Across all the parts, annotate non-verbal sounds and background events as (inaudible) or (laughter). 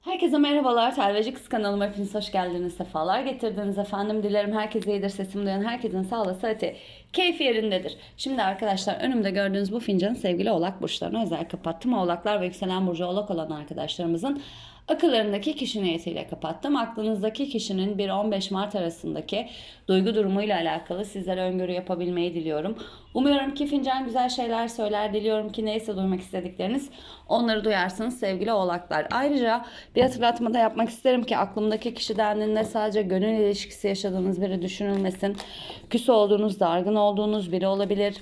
Herkese merhabalar. Telveci Kız kanalıma hepiniz hoş geldiniz. Sefalar getirdiniz efendim. Dilerim herkese iyidir. Sesimi duyan herkesin sağlığı, sıhhati, keyfi yerindedir. Şimdi arkadaşlar önümde gördüğünüz bu fincanı sevgili oğlak burçlarına özel kapattım. Oğlaklar ve yükselen burcu oğlak olan arkadaşlarımızın akıllarındaki kişi niyetiyle kapattım. Aklınızdaki kişinin 1-15 Mart arasındaki duygu durumuyla alakalı sizlere öngörü yapabilmeyi diliyorum. Umuyorum ki fincan güzel şeyler söyler. Diliyorum ki neyse duymak istedikleriniz onları duyarsınız sevgili oğlaklar. Ayrıca bir hatırlatma da yapmak isterim ki aklımdaki kişi dendiğinde sadece gönül ilişkisi yaşadığınız biri düşünülmesin. Küs olduğunuz, dargın olduğunuz biri olabilir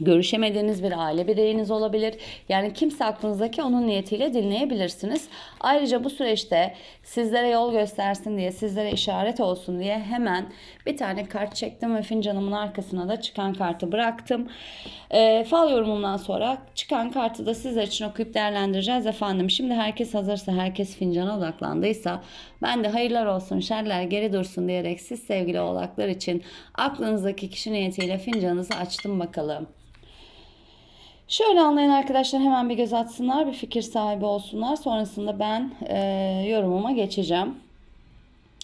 görüşemediğiniz bir aile bireyiniz olabilir. Yani kimse aklınızdaki onun niyetiyle dinleyebilirsiniz. Ayrıca bu süreçte sizlere yol göstersin diye, sizlere işaret olsun diye hemen bir tane kart çektim ve fincanımın arkasına da çıkan kartı bıraktım. E, fal yorumumdan sonra çıkan kartı da sizler için okuyup değerlendireceğiz efendim. Şimdi herkes hazırsa, herkes fincana odaklandıysa ben de hayırlar olsun, şerler geri dursun diyerek siz sevgili oğlaklar için aklınızdaki kişi niyetiyle fincanınızı açtım bakalım. Şöyle anlayan arkadaşlar hemen bir göz atsınlar, bir fikir sahibi olsunlar. Sonrasında ben e, yorumuma geçeceğim.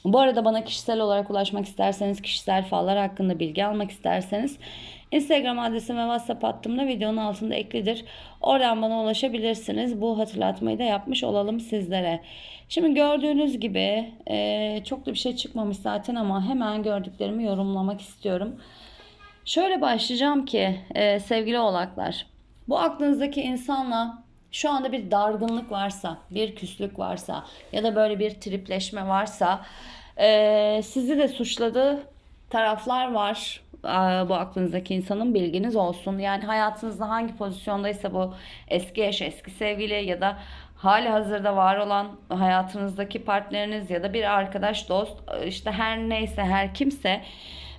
Bu arada bana kişisel olarak ulaşmak isterseniz, kişisel fallar hakkında bilgi almak isterseniz Instagram adresim ve WhatsApp hattım videonun altında eklidir. Oradan bana ulaşabilirsiniz. Bu hatırlatmayı da yapmış olalım sizlere. Şimdi gördüğünüz gibi e, çok da bir şey çıkmamış zaten ama hemen gördüklerimi yorumlamak istiyorum. Şöyle başlayacağım ki e, sevgili oğlaklar. Bu aklınızdaki insanla şu anda bir dargınlık varsa, bir küslük varsa ya da böyle bir tripleşme varsa e, sizi de suçladığı taraflar var e, bu aklınızdaki insanın bilginiz olsun. Yani hayatınızda hangi pozisyondaysa bu eski eş, eski sevgili ya da hali hazırda var olan hayatınızdaki partneriniz ya da bir arkadaş, dost işte her neyse her kimse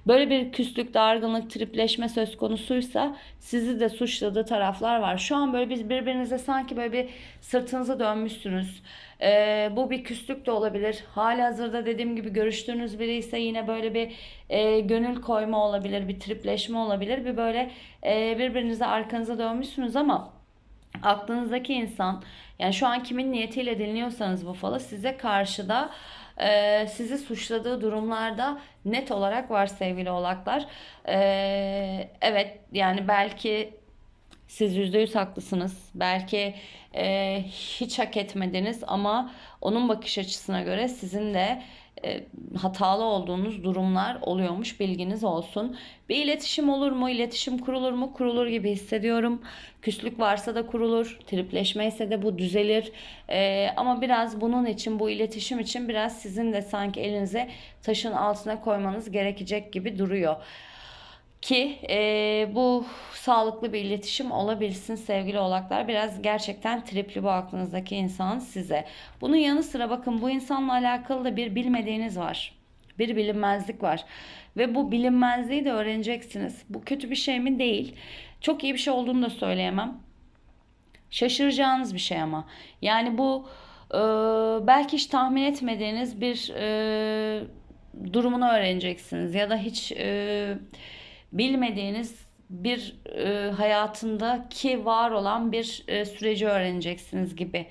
Böyle bir küslük, dargınlık, tripleşme söz konusuysa sizi de suçladığı taraflar var. Şu an böyle biz birbirinize sanki böyle bir sırtınızı dönmüşsünüz. Ee, bu bir küslük de olabilir. Hali hazırda dediğim gibi görüştüğünüz biri ise yine böyle bir e, gönül koyma olabilir, bir tripleşme olabilir. Bir böyle e, birbirinize arkanıza dönmüşsünüz ama aklınızdaki insan yani şu an kimin niyetiyle dinliyorsanız bu falı size karşıda e, sizi suçladığı durumlarda net olarak var sevgili oğlaklar. E, evet yani belki siz yüzde yüz haklısınız. Belki e, hiç hak etmediniz ama onun bakış açısına göre sizin de hatalı olduğunuz durumlar oluyormuş bilginiz olsun. Bir iletişim olur mu? İletişim kurulur mu? Kurulur gibi hissediyorum. Küslük varsa da kurulur. Tripleşme ise de bu düzelir. E, ama biraz bunun için bu iletişim için biraz sizin de sanki elinize taşın altına koymanız gerekecek gibi duruyor ki e, bu sağlıklı bir iletişim olabilsin sevgili oğlaklar. Biraz gerçekten tripli bu aklınızdaki insan size. Bunun yanı sıra bakın bu insanla alakalı da bir bilmediğiniz var. Bir bilinmezlik var. Ve bu bilinmezliği de öğreneceksiniz. Bu kötü bir şey mi? Değil. Çok iyi bir şey olduğunu da söyleyemem. Şaşıracağınız bir şey ama. Yani bu e, belki hiç tahmin etmediğiniz bir e, durumunu öğreneceksiniz. Ya da hiç... E, bilmediğiniz bir e, hayatındaki var olan bir e, süreci öğreneceksiniz gibi.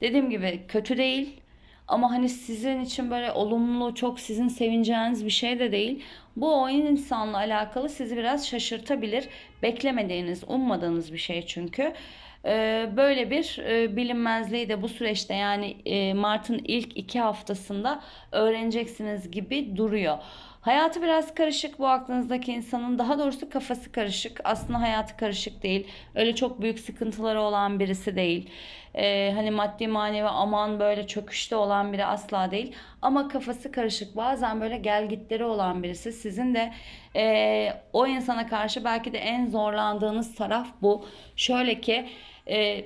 Dediğim gibi kötü değil ama hani sizin için böyle olumlu çok sizin sevineceğiniz bir şey de değil. Bu o insanla alakalı sizi biraz şaşırtabilir. Beklemediğiniz, ummadığınız bir şey çünkü. Ee, böyle bir e, bilinmezliği de bu süreçte yani e, Mart'ın ilk iki haftasında öğreneceksiniz gibi duruyor. Hayatı biraz karışık bu aklınızdaki insanın. Daha doğrusu kafası karışık. Aslında hayatı karışık değil. Öyle çok büyük sıkıntıları olan birisi değil. Ee, hani maddi manevi aman böyle çöküşte olan biri asla değil. Ama kafası karışık. Bazen böyle gelgitleri olan birisi. Sizin de e, o insana karşı belki de en zorlandığınız taraf bu. Şöyle ki... E,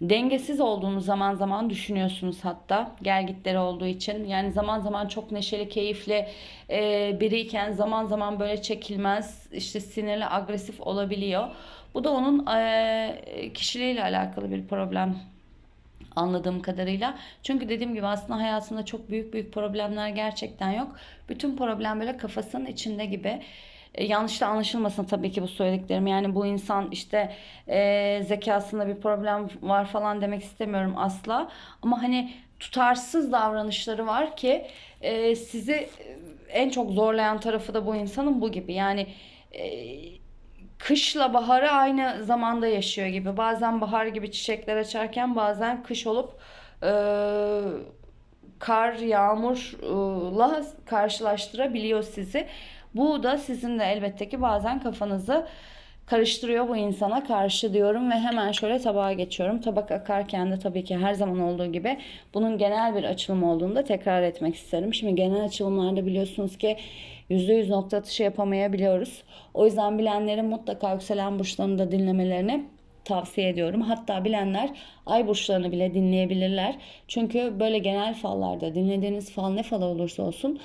Dengesiz olduğunu zaman zaman düşünüyorsunuz hatta gelgitleri olduğu için. Yani zaman zaman çok neşeli, keyifli e, biriyken zaman zaman böyle çekilmez, işte sinirli, agresif olabiliyor. Bu da onun e, kişiliğiyle alakalı bir problem anladığım kadarıyla. Çünkü dediğim gibi aslında hayatında çok büyük büyük problemler gerçekten yok. Bütün problem böyle kafasının içinde gibi. E, yanlış da anlaşılmasın tabii ki bu söylediklerim. Yani bu insan işte e, zekasında bir problem var falan demek istemiyorum asla. Ama hani tutarsız davranışları var ki e, sizi e, en çok zorlayan tarafı da bu insanın bu gibi. Yani e, kışla baharı aynı zamanda yaşıyor gibi. Bazen bahar gibi çiçekler açarken bazen kış olup e, kar, yağmurla karşılaştırabiliyor sizi. Bu da sizin de elbette ki bazen kafanızı karıştırıyor bu insana karşı diyorum ve hemen şöyle tabağa geçiyorum. Tabak akarken de tabii ki her zaman olduğu gibi bunun genel bir açılım olduğunu da tekrar etmek isterim. Şimdi genel açılımlarda biliyorsunuz ki %100 nokta atışı yapamayabiliyoruz. O yüzden bilenlerin mutlaka yükselen burçlarını da dinlemelerini tavsiye ediyorum. Hatta bilenler ay burçlarını bile dinleyebilirler. Çünkü böyle genel fallarda dinlediğiniz fal ne fal olursa olsun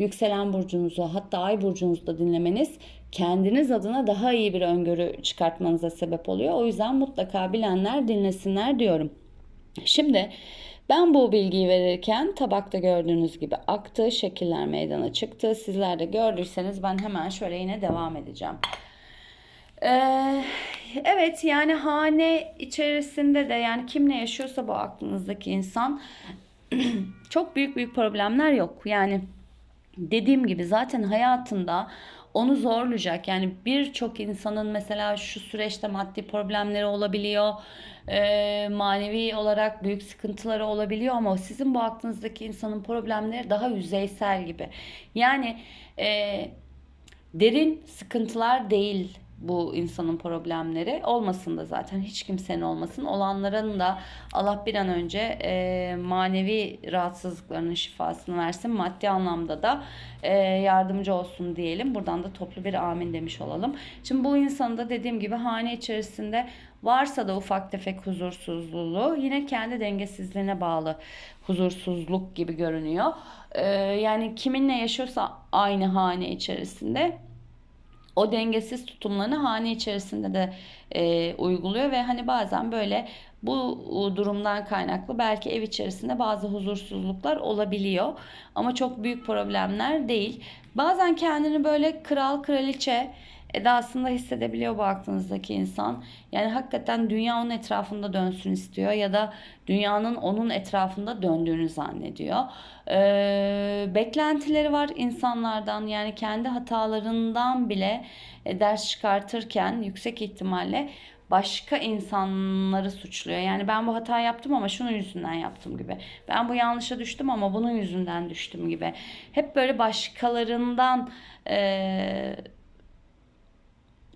yükselen burcunuzu hatta ay burcunuzu da dinlemeniz kendiniz adına daha iyi bir öngörü çıkartmanıza sebep oluyor. O yüzden mutlaka bilenler dinlesinler diyorum. Şimdi ben bu bilgiyi verirken tabakta gördüğünüz gibi aktı, şekiller meydana çıktı. Sizler de gördüyseniz ben hemen şöyle yine devam edeceğim. Ee, evet yani hane içerisinde de yani kimle yaşıyorsa bu aklınızdaki insan (clears throat) çok büyük büyük problemler yok. Yani dediğim gibi zaten hayatında onu zorlayacak. Yani birçok insanın mesela şu süreçte maddi problemleri olabiliyor. E, manevi olarak büyük sıkıntıları olabiliyor ama sizin bu aklınızdaki insanın problemleri daha yüzeysel gibi. Yani e, derin sıkıntılar değil bu insanın problemleri olmasın da zaten hiç kimsenin olmasın. Olanların da Allah bir an önce e, manevi rahatsızlıklarının şifasını versin. Maddi anlamda da e, yardımcı olsun diyelim. Buradan da toplu bir amin demiş olalım. Şimdi bu insanın da dediğim gibi hane içerisinde varsa da ufak tefek huzursuzluğu yine kendi dengesizliğine bağlı huzursuzluk gibi görünüyor. E, yani kiminle yaşıyorsa aynı hane içerisinde o dengesiz tutumlarını hane içerisinde de e, uyguluyor ve hani bazen böyle bu durumdan kaynaklı belki ev içerisinde bazı huzursuzluklar olabiliyor ama çok büyük problemler değil. Bazen kendini böyle kral kraliçe edasında hissedebiliyor bu aklınızdaki insan. Yani hakikaten dünya onun etrafında dönsün istiyor ya da dünyanın onun etrafında döndüğünü zannediyor. Ee, beklentileri var insanlardan yani kendi hatalarından bile e, ders çıkartırken yüksek ihtimalle başka insanları suçluyor. Yani ben bu hata yaptım ama şunun yüzünden yaptım gibi. Ben bu yanlışa düştüm ama bunun yüzünden düştüm gibi. Hep böyle başkalarından e,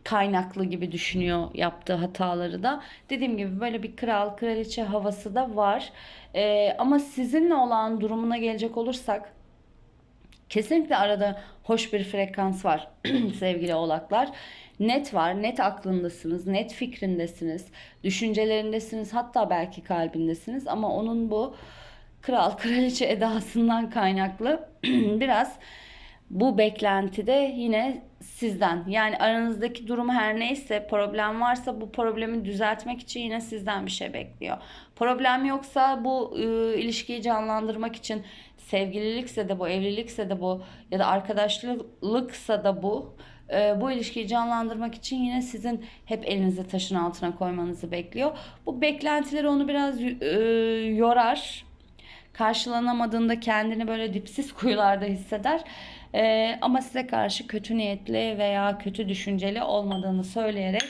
kaynaklı gibi düşünüyor yaptığı hataları da. Dediğim gibi böyle bir kral kraliçe havası da var. Ee, ama sizinle olan durumuna gelecek olursak kesinlikle arada hoş bir frekans var (clears throat) sevgili oğlaklar. Net var, net aklındasınız, net fikrindesiniz, düşüncelerindesiniz, hatta belki kalbindesiniz ama onun bu kral (laughs) kraliçe edasından kaynaklı (clears throat) biraz bu beklentide yine sizden. Yani aranızdaki durum her neyse problem varsa bu problemi düzeltmek için yine sizden bir şey bekliyor. Problem yoksa bu e, ilişkiyi canlandırmak için sevgililikse de bu, evlilikse de bu ya da arkadaşlıksa da bu e, bu ilişkiyi canlandırmak için yine sizin hep elinizi taşın altına koymanızı bekliyor. Bu beklentileri onu biraz e, yorar. Karşılanamadığında kendini böyle dipsiz (laughs) kuyularda hisseder. Ee, ama size karşı kötü niyetli veya kötü düşünceli olmadığını söyleyerek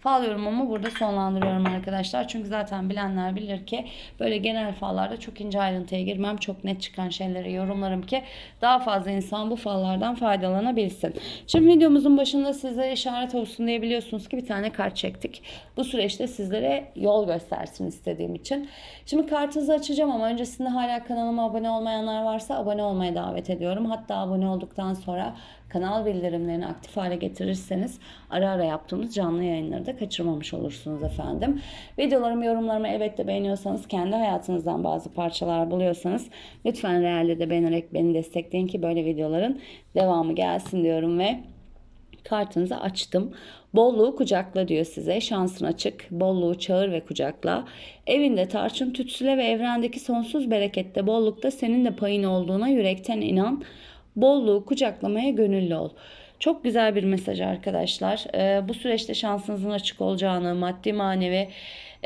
Fal yorumumu burada sonlandırıyorum arkadaşlar. Çünkü zaten bilenler bilir ki böyle genel fallarda çok ince ayrıntıya girmem. Çok net çıkan şeyleri yorumlarım ki daha fazla insan bu fallardan faydalanabilsin. Şimdi videomuzun başında size işaret olsun diye biliyorsunuz ki bir tane kart çektik. Bu süreçte sizlere yol göstersin istediğim için. Şimdi kartınızı açacağım ama öncesinde hala kanalıma abone olmayanlar varsa abone olmaya davet ediyorum. Hatta abone olduktan sonra kanal bildirimlerini aktif hale getirirseniz ara ara yaptığımız canlı yayınları da kaçırmamış olursunuz efendim. Videolarımı, yorumlarımı elbette beğeniyorsanız, kendi hayatınızdan bazı parçalar buluyorsanız lütfen realde de beğenerek beni destekleyin ki böyle videoların devamı gelsin diyorum ve kartınızı açtım. Bolluğu kucakla diyor size. Şansın açık. Bolluğu çağır ve kucakla. Evinde tarçın tütsüle ve evrendeki sonsuz berekette bollukta senin de payın olduğuna yürekten inan bolluğu kucaklamaya gönüllü ol. Çok güzel bir mesaj arkadaşlar. Ee, bu süreçte şansınızın açık olacağını, maddi manevi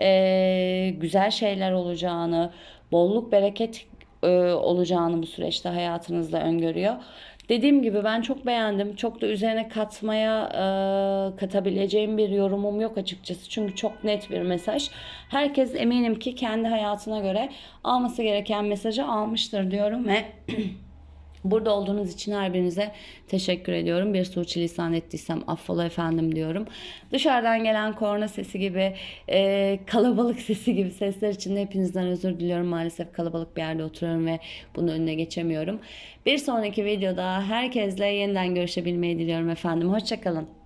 e, güzel şeyler olacağını, bolluk bereket e, olacağını bu süreçte hayatınızda öngörüyor. Dediğim gibi ben çok beğendim. Çok da üzerine katmaya e, katabileceğim bir yorumum yok açıkçası. Çünkü çok net bir mesaj. Herkes eminim ki kendi hayatına göre alması gereken mesajı almıştır diyorum ve (clears throat) Burada olduğunuz için her birinize teşekkür ediyorum. Bir suçilisan ettiysem affola efendim diyorum. Dışarıdan gelen korna sesi gibi, e, kalabalık (laughs) sesi gibi sesler için de hepinizden özür diliyorum. Maalesef kalabalık bir yerde oturuyorum ve bunun önüne geçemiyorum. Bir sonraki videoda herkesle yeniden görüşebilmeyi diliyorum efendim. Hoşçakalın.